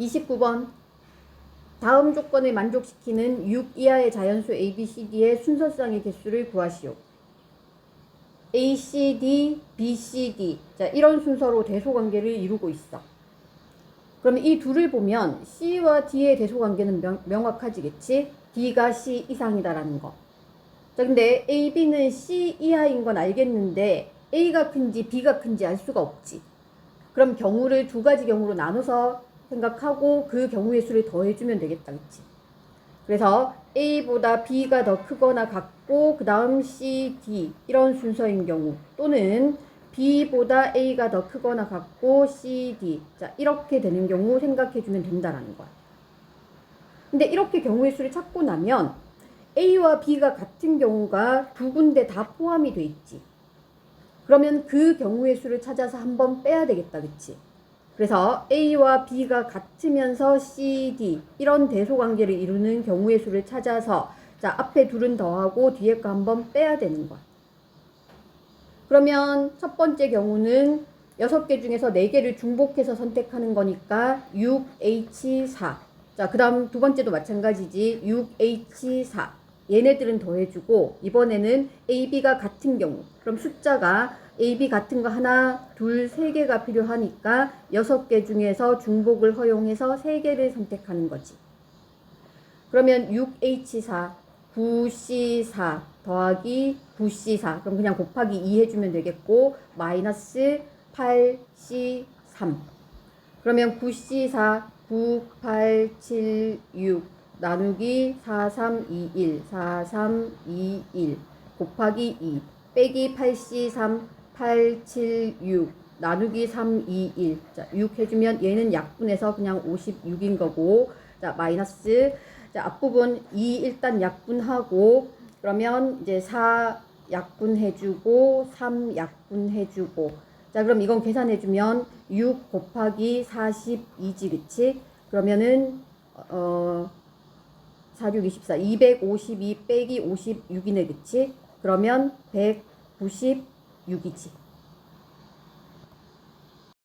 29번 다음 조건을 만족시키는 6 이하의 자연수 A, B, C, D의 순서쌍의 개수를 구하시오. A, C, D, B, C, D. 자, 이런 순서로 대소관계를 이루고 있어. 그러면 이 둘을 보면 C와 D의 대소관계는 명, 명확하지겠지? D가 C 이상이다라는 거. 자, 근데 A, B는 C 이하인 건 알겠는데 A가 큰지 B가 큰지 알 수가 없지. 그럼 경우를 두 가지 경우로 나눠서 생각하고 그 경우의 수를 더해주면 되겠다, 그치? 그래서 A보다 B가 더 크거나 같고 그 다음 C, D 이런 순서인 경우 또는 B보다 A가 더 크거나 같고 C, D 자 이렇게 되는 경우 생각해주면 된다라는 거야. 근데 이렇게 경우의 수를 찾고 나면 A와 B가 같은 경우가 두 군데 다 포함이 돼 있지. 그러면 그 경우의 수를 찾아서 한번 빼야 되겠다, 그치? 그래서 A와 B가 같으면서 C, D 이런 대소관계를 이루는 경우의 수를 찾아서 자 앞에 둘은 더하고 뒤에 거 한번 빼야 되는 거야. 그러면 첫 번째 경우는 여섯 개 중에서 네 개를 중복해서 선택하는 거니까 6H4. 자, 그 다음 두 번째도 마찬가지지. 6H4. 얘네들은 더해주고, 이번에는 AB가 같은 경우. 그럼 숫자가 AB 같은 거 하나, 둘, 세 개가 필요하니까 여섯 개 중에서 중복을 허용해서 세 개를 선택하는 거지. 그러면 6H4, 9C4 더하기 9C4. 그럼 그냥 곱하기 2 해주면 되겠고, 마이너스 8C3. 그러면 9C4, 9, 8, 7, 6 나누기 4, 3, 2, 1, 4, 3, 2, 1 곱하기 2 빼기 8C3, 8, 7, 6 나누기 3, 2, 1. 자, 6 해주면 얘는 약분해서 그냥 56인 거고, 자, 마이너스. 자, 앞부분 2 일단 약분하고, 그러면 이제 4 약분해주고, 3 약분해주고. 자, 그럼 이건 계산해주면 6 곱하기 42지, 그치? 그러면은, 어, 4, 6, 24, 252 빼기 56이네, 그치? 그러면 196이지.